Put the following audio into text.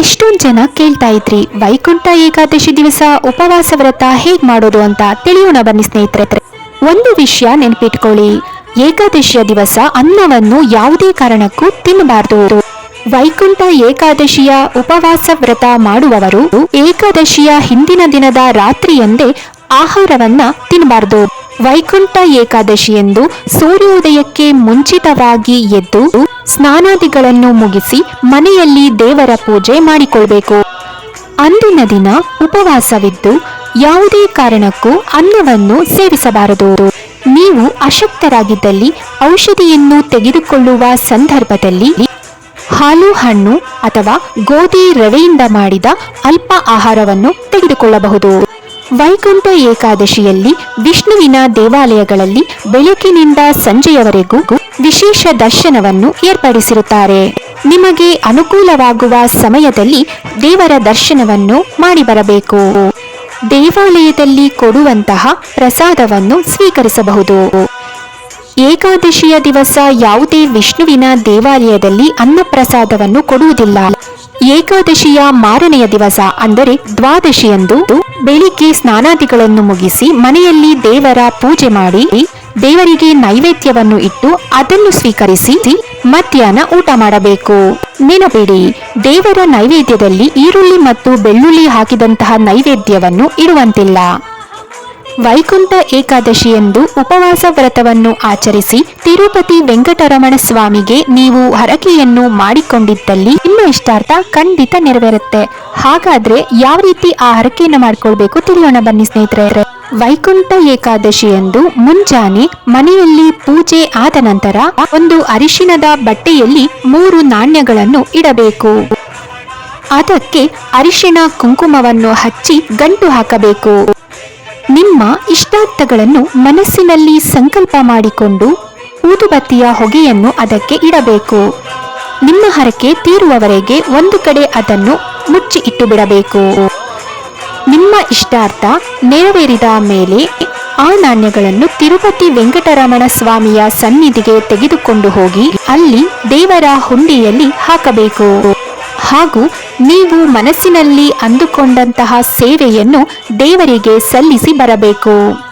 ಎಷ್ಟೊಂದ್ ಜನ ಕೇಳ್ತಾ ಇದ್ರಿ? ವೈಕುಂಠ ಏಕಾದಶಿ ದಿವಸ ಉಪವಾಸ ವ್ರತ ಹೇಗ್ ಮಾಡೋದು ಅಂತ ತಿಳಿಯೋಣ ಬನ್ನಿ ಸ್ನೇಹಿತರೆ. ಒಂದು ವಿಷಯ ನೆನ್ಪಿಟ್ಕೊಳ್ಳಿ. ಏಕಾದಶಿಯ ದಿವಸ ಅನ್ನವನ್ನು ಯಾವುದೇ ಕಾರಣಕ್ಕೂ ತಿನ್ನಬಾರದು ವೈಕುಂಠ ಏಕಾದಶಿಯ ಉಪವಾಸ ವ್ರತ ಮಾಡುವವರು ಏಕಾದಶಿಯ ಹಿಂದಿನ ದಿನದ ರಾತ್ರಿಯಂದೇ ಆಹಾರವನ್ನ ತಿನ್ನಬಾರದು ವೈಕುಂಠ ಏಕಾದಶಿಯಂದು ಸೂರ್ಯೋದಯಕ್ಕೆ ಮುಂಚಿತವಾಗಿ ಎದ್ದು ಸ್ನಾನಾದಿಗಳನ್ನು ಮುಗಿಸಿ ಮನೆಯಲ್ಲಿ ದೇವರ ಪೂಜೆ ಮಾಡಿಕೊಳ್ಬೇಕು. ಅಂದಿನ ದಿನ ಉಪವಾಸವಿದ್ದು ಯಾವುದೇ ಕಾರಣಕ್ಕೂ ಅನ್ನವನ್ನು ಸೇವಿಸಬಾರದು. ನೀವು ಅಶಕ್ತರಾಗಿದ್ದಲ್ಲಿ ಔಷಧಿಯನ್ನು ತೆಗೆದುಕೊಳ್ಳುವ ಸಂದರ್ಭದಲ್ಲಿ ಹಾಲು, ಹಣ್ಣು ಅಥವಾ ಗೋಧಿ ರವೆಯಿಂದ ಮಾಡಿದ ಅಲ್ಪ ಆಹಾರವನ್ನು ತೆಗೆದುಕೊಳ್ಳಬಹುದು. ವೈಕುಂಠ ಏಕಾದಶಿಯಲ್ಲಿ ವಿಷ್ಣುವಿನ ದೇವಾಲಯಗಳಲ್ಲಿ ಬೆಳಕಿನಿಂದ ಸಂಜೆಯವರೆಗೂ ವಿಶೇಷ ದರ್ಶನವನ್ನು ಏರ್ಪಡಿಸಿರುತ್ತಾರೆ. ನಿಮಗೆ ಅನುಕೂಲವಾಗುವ ಸಮಯದಲ್ಲಿ ದೇವರ ದರ್ಶನವನ್ನು ಮಾಡಿ ಬರಬೇಕು ದೇವಾಲಯದಲ್ಲಿ ಕೊಡುವಂತಹ ಪ್ರಸಾದವನ್ನು ಸ್ವೀಕರಿಸಬಹುದು. ಏಕಾದಶಿಯ ದಿವಸ ಯಾವುದೇ ವಿಷ್ಣುವಿನ ದೇವಾಲಯದಲ್ಲಿ ಅನ್ನಪ್ರಸಾದವನ್ನು ಕೊಡುವುದಿಲ್ಲ. ಏಕಾದಶಿಯ ಮಾರನೆಯ ದಿವಸ ಅಂದರೆ ದ್ವಾದಶಿಯಂದು ಬೆಳಿಗ್ಗೆ ಸ್ನಾನಾದಿಗಳನ್ನು ಮುಗಿಸಿ ಮನೆಯಲ್ಲಿ ದೇವರ ಪೂಜೆ ಮಾಡಿ ದೇವರಿಗೆ ನೈವೇದ್ಯವನ್ನು ಇಟ್ಟು ಅದನ್ನು ಸ್ವೀಕರಿಸಿ ಮಧ್ಯಾಹ್ನ ಊಟ ಮಾಡಬೇಕು. ನೆನಪಿಡಿ, ದೇವರ ನೈವೇದ್ಯದಲ್ಲಿ ಈರುಳ್ಳಿ ಮತ್ತು ಬೆಳ್ಳುಳ್ಳಿ ಹಾಕಿದಂತಹ ನೈವೇದ್ಯವನ್ನು ಇಡುವಂತಿಲ್ಲ. ವೈಕುಂಠ ಏಕಾದಶಿಯಂದು ಉಪವಾಸ ವ್ರತವನ್ನು ಆಚರಿಸಿ ತಿರುಪತಿ ವೆಂಕಟರಮಣ ಸ್ವಾಮಿಗೆ ನೀವು ಹರಕೆಯನ್ನು ಮಾಡಿಕೊಂಡಿದ್ದಲ್ಲಿ ನಿಮ್ಮ ಇಷ್ಟಾರ್ಥ ಖಂಡಿತ ನೆರವೇರುತ್ತೆ. ಹಾಗಾದ್ರೆ ಯಾವ ರೀತಿ ಆ ಹರಕೆಯನ್ನು ಮಾಡ್ಕೊಳ್ಬೇಕು ತಿಳಿಯೋಣ ಬನ್ನಿ ಸ್ನೇಹಿತರೆ. ವೈಕುಂಠ ಏಕಾದಶಿಯಂದು ಮುಂಜಾನೆ ಮನೆಯಲ್ಲಿ ಪೂಜೆ ಆದ ನಂತರ ಒಂದು ಅರಿಶಿಣದ ಬಟ್ಟೆಯಲ್ಲಿ ಮೂರು ನಾಣ್ಯಗಳನ್ನು ಇಡಬೇಕು. ಅದಕ್ಕೆ ಅರಿಶಿಣ ಕುಂಕುಮವನ್ನು ಹಚ್ಚಿ ಗಂಟು ಹಾಕಬೇಕು. ನಿಮ್ಮ ಇಷ್ಟಾರ್ಥಗಳನ್ನು ಮನಸ್ಸಿನಲ್ಲಿ ಸಂಕಲ್ಪ ಮಾಡಿಕೊಂಡು ಊದುಬತ್ತಿಯ ಹೊಗೆಯನ್ನು ಅದಕ್ಕೆ ಇಡಬೇಕು. ನಿಮ್ಮ ಹರಕೆ ತೀರುವವರೆಗೆ ಒಂದು ಕಡೆ ಅದನ್ನು ಮುಚ್ಚಿ ಇಟ್ಟು ಬಿಡಬೇಕು ನಿಮ್ಮ ಇಷ್ಟಾರ್ಥ ನೆರವೇರಿದ ಮೇಲೆ ಆ ನಾಣ್ಯಗಳನ್ನು ತಿರುಪತಿ ವೆಂಕಟರಮಣ ಸ್ವಾಮಿಯ ಸನ್ನಿಧಿಗೆ ತೆಗೆದುಕೊಂಡು ಹೋಗಿ ಅಲ್ಲಿ ದೇವರ ಹುಂಡಿಯಲ್ಲಿ ಹಾಕಬೇಕು. ಹಾಗೂ ನೀವು ಮನಸ್ಸಿನಲ್ಲಿ ಅಂದುಕೊಂಡಂತಹ ಸೇವೆಯನ್ನು ದೇವರಿಗೆ ಸಲ್ಲಿಸಿ ಬರಬೇಕು.